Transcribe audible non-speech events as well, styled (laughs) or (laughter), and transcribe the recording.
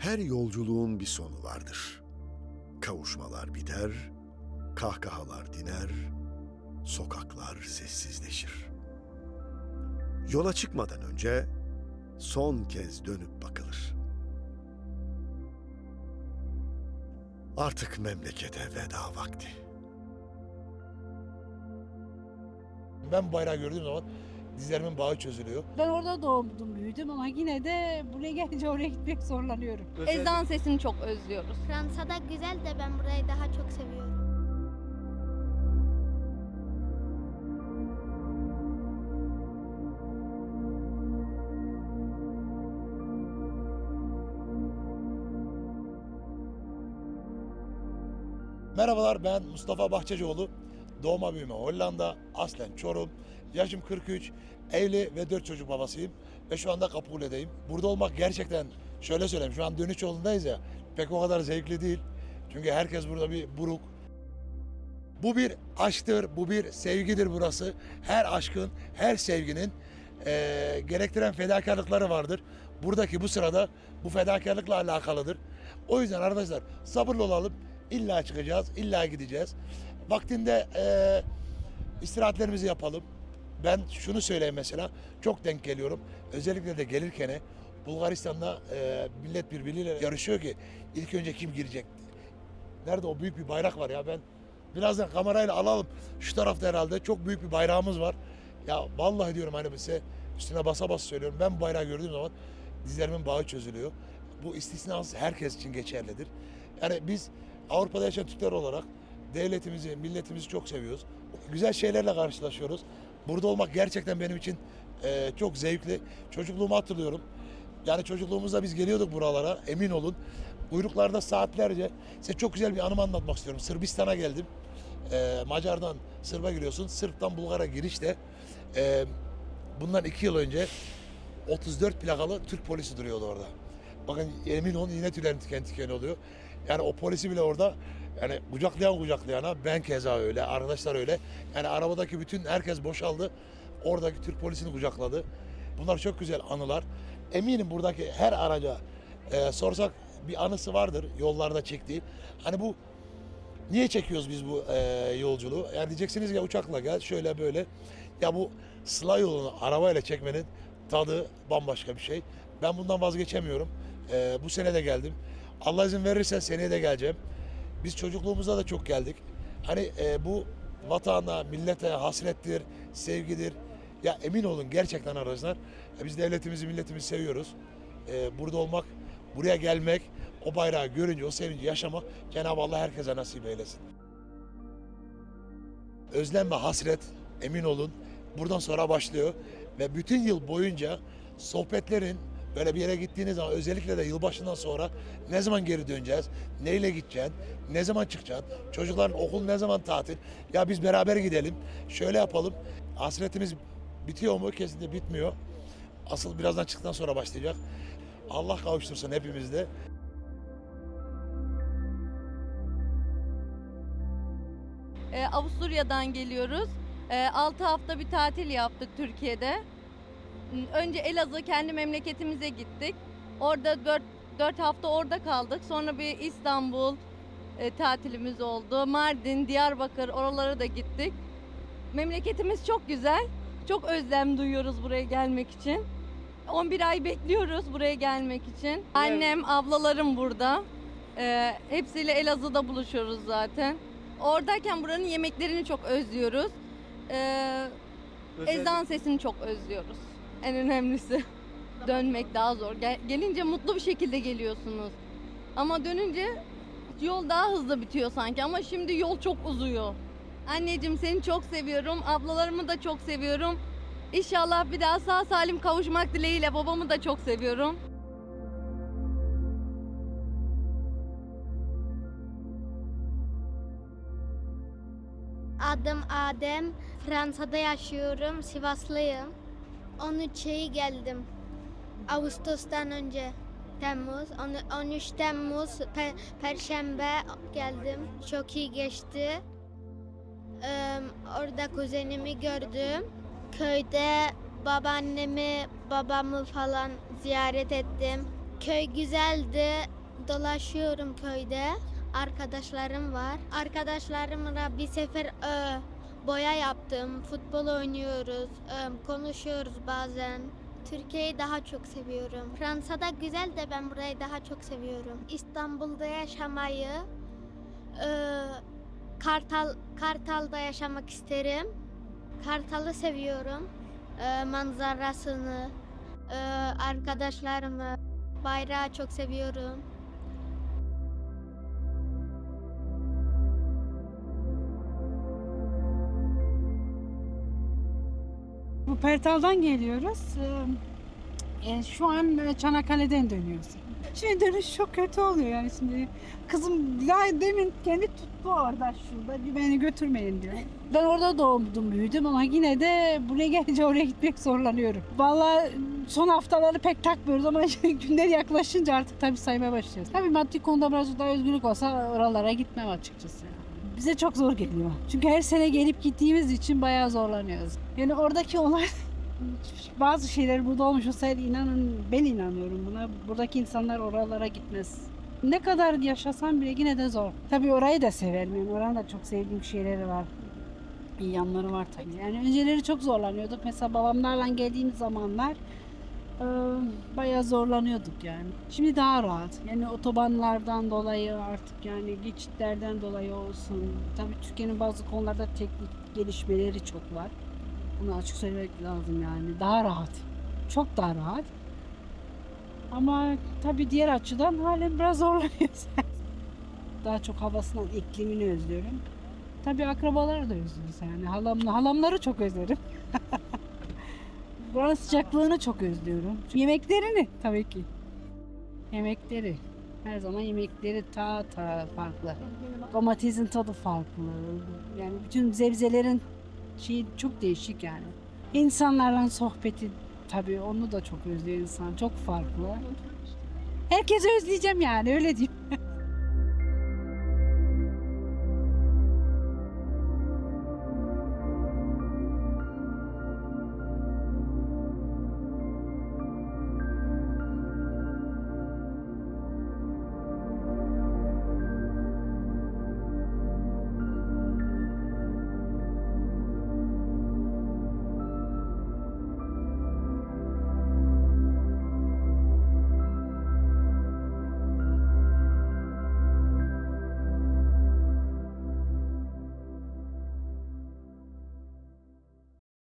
Her yolculuğun bir sonu vardır. Kavuşmalar biter, kahkahalar diner, sokaklar sessizleşir. Yola çıkmadan önce son kez dönüp bakılır. Artık memlekete veda vakti. Ben bayrağı gördüğüm zaman dizlerimin bağı çözülüyor. Ben orada doğdum büyüdüm ama yine de buraya gelince oraya gitmek zorlanıyorum. Ezan sesini çok özlüyoruz. Fransa'da güzel de ben burayı daha çok seviyorum. Merhabalar ben Mustafa Bahçecioğlu. Doğma büyüme Hollanda, aslen Çorum. Yaşım 43, evli ve 4 çocuk babasıyım. Ve şu anda Kapule'deyim. Burada olmak gerçekten şöyle söyleyeyim şu an dönüş yolundayız ya pek o kadar zevkli değil. Çünkü herkes burada bir buruk. Bu bir aşktır, bu bir sevgidir burası. Her aşkın, her sevginin eee, gerektiren fedakarlıkları vardır. Buradaki bu sırada bu fedakarlıkla alakalıdır. O yüzden arkadaşlar sabırlı olalım. İlla çıkacağız, illa gideceğiz. Vaktinde eee, istirahatlerimizi yapalım. Ben şunu söyleyeyim mesela, çok denk geliyorum. Özellikle de gelirken Bulgaristan'da eee, millet birbiriyle yarışıyor ki ilk önce kim girecek? Nerede o büyük bir bayrak var ya ben birazdan kamerayla alalım. Şu tarafta herhalde çok büyük bir bayrağımız var. Ya vallahi diyorum hani size üstüne basa basa söylüyorum. Ben bu bayrağı gördüğüm zaman dizlerimin bağı çözülüyor. Bu istisnasız herkes için geçerlidir. Yani biz Avrupa'da yaşayan Türkler olarak devletimizi, milletimizi çok seviyoruz. Güzel şeylerle karşılaşıyoruz. Burada olmak gerçekten benim için eee, çok zevkli. Çocukluğumu hatırlıyorum. Yani çocukluğumuzda biz geliyorduk buralara emin olun. Kuyruklarda saatlerce size çok güzel bir anımı anlatmak istiyorum. Sırbistan'a geldim. Ee, Macar'dan Sırp'a giriyorsun. Sırp'tan Bulgar'a girişte e, bundan iki yıl önce 34 plakalı Türk polisi duruyordu orada. Bakın emin olun yine tüylerim tiken tiken oluyor. Yani o polisi bile orada yani kucaklayan kucaklayana ben keza öyle, arkadaşlar öyle. Yani arabadaki bütün herkes boşaldı. Oradaki Türk polisini kucakladı. Bunlar çok güzel anılar. Eminim buradaki her araca e, sorsak bir anısı vardır yollarda çektiği. Hani bu niye çekiyoruz biz bu e, yolculuğu? Yani diyeceksiniz ya uçakla gel şöyle böyle. Ya bu sıla yolunu arabayla çekmenin tadı bambaşka bir şey. Ben bundan vazgeçemiyorum. E, bu sene de geldim. Allah izin verirse seneye de geleceğim. Biz çocukluğumuzda da çok geldik. Hani e, bu vatana, millete hasrettir, sevgidir. Ya emin olun gerçekten arkadaşlar e, biz devletimizi, milletimizi seviyoruz. E, burada olmak, buraya gelmek, o bayrağı görünce, o sevinci yaşamak Cenab-ı Allah herkese nasip eylesin. Özlem ve hasret emin olun buradan sonra başlıyor ve bütün yıl boyunca sohbetlerin böyle bir yere gittiğiniz zaman özellikle de yılbaşından sonra ne zaman geri döneceğiz, neyle gideceksin, ne zaman çıkacaksın, çocukların okul ne zaman tatil, ya biz beraber gidelim, şöyle yapalım. Hasretimiz bitiyor mu? Kesinlikle bitmiyor. Asıl birazdan çıktıktan sonra başlayacak. Allah kavuştursun hepimizde. Ee, Avusturya'dan geliyoruz. 6 hafta bir tatil yaptık Türkiye'de. Önce Elazığ kendi memleketimize gittik. Orada 4 4 hafta orada kaldık. Sonra bir İstanbul e, tatilimiz oldu. Mardin, Diyarbakır oralara da gittik. Memleketimiz çok güzel. Çok özlem duyuyoruz buraya gelmek için. 11 ay bekliyoruz buraya gelmek için. Annem, ablalarım burada. Ee, hepsiyle Elazığ'da buluşuyoruz zaten. Oradayken buranın yemeklerini çok özlüyoruz. Ee, ezan sesini çok özlüyoruz. En önemlisi. Dönmek daha zor. Gel- gelince mutlu bir şekilde geliyorsunuz. Ama dönünce yol daha hızlı bitiyor sanki ama şimdi yol çok uzuyor. Anneciğim seni çok seviyorum. Ablalarımı da çok seviyorum. İnşallah bir daha sağ salim kavuşmak dileğiyle babamı da çok seviyorum. Adım Adem. Fransa'da yaşıyorum. Sivaslıyım. 13'e geldim. Ağustos'tan önce. Temmuz. On- 13 Temmuz Pe- Perşembe geldim. Çok iyi geçti. Ee, orada kuzenimi gördüm. Köyde babaannemi, babamı falan ziyaret ettim. Köy güzeldi. Dolaşıyorum köyde. Arkadaşlarım var. Arkadaşlarımla bir sefer e, boya yaptım. Futbol oynuyoruz. konuşuyoruz bazen. Türkiye'yi daha çok seviyorum. Fransa'da güzel de ben burayı daha çok seviyorum. İstanbul'da yaşamayı, e, Kartal Kartal'da yaşamak isterim. Kartal'ı seviyorum. E, manzarasını, e, arkadaşlarımı, bayrağı çok seviyorum. Bu Pertal'dan geliyoruz. Ee, e, şu an Çanakkale'den dönüyoruz. Şimdi dönüş çok kötü oluyor yani şimdi. Kızım daha demin kendi tuttu orada şurada bir beni götürmeyin diyor. Ben orada doğdum büyüdüm ama yine de buraya gelince oraya gitmek zorlanıyorum. Vallahi son haftaları pek takmıyoruz ama (laughs) günler yaklaşınca artık tabii saymaya başlıyoruz. Tabii maddi konuda biraz daha özgürlük olsa oralara gitmem açıkçası. Bize çok zor geliyor. Çünkü her sene gelip gittiğimiz için bayağı zorlanıyoruz. Yani oradaki olay (laughs) bazı şeyler burada olmuş olsaydı inanın ben inanıyorum buna. Buradaki insanlar oralara gitmez. Ne kadar yaşasam bile yine de zor. Tabii orayı da severim. Yani oranın da çok sevdiğim şeyleri var. İyi yanları var tabii. Yani önceleri çok zorlanıyorduk. Mesela babamlarla geldiğimiz zamanlar bayağı zorlanıyorduk yani. Şimdi daha rahat. Yani otobanlardan dolayı artık yani geçitlerden dolayı olsun. Tabii Türkiye'nin bazı konularda teknik gelişmeleri çok var. Bunu açık söylemek lazım yani. Daha rahat. Çok daha rahat. Ama tabii diğer açıdan halen biraz zorlanıyoruz. (laughs) daha çok havasından iklimini özlüyorum. Tabii akrabaları da özlüyoruz yani. Halam, halamları çok özlerim. (laughs) Buranın sıcaklığını çok özlüyorum. Yemeklerini tabii ki. Yemekleri. Her zaman yemekleri ta ta farklı. Domatesin tadı farklı. Yani bütün sebzelerin şeyi çok değişik yani. İnsanlarla sohbeti tabii onu da çok özlüyor insan. Çok farklı. Herkesi özleyeceğim yani öyle diyeyim. (laughs)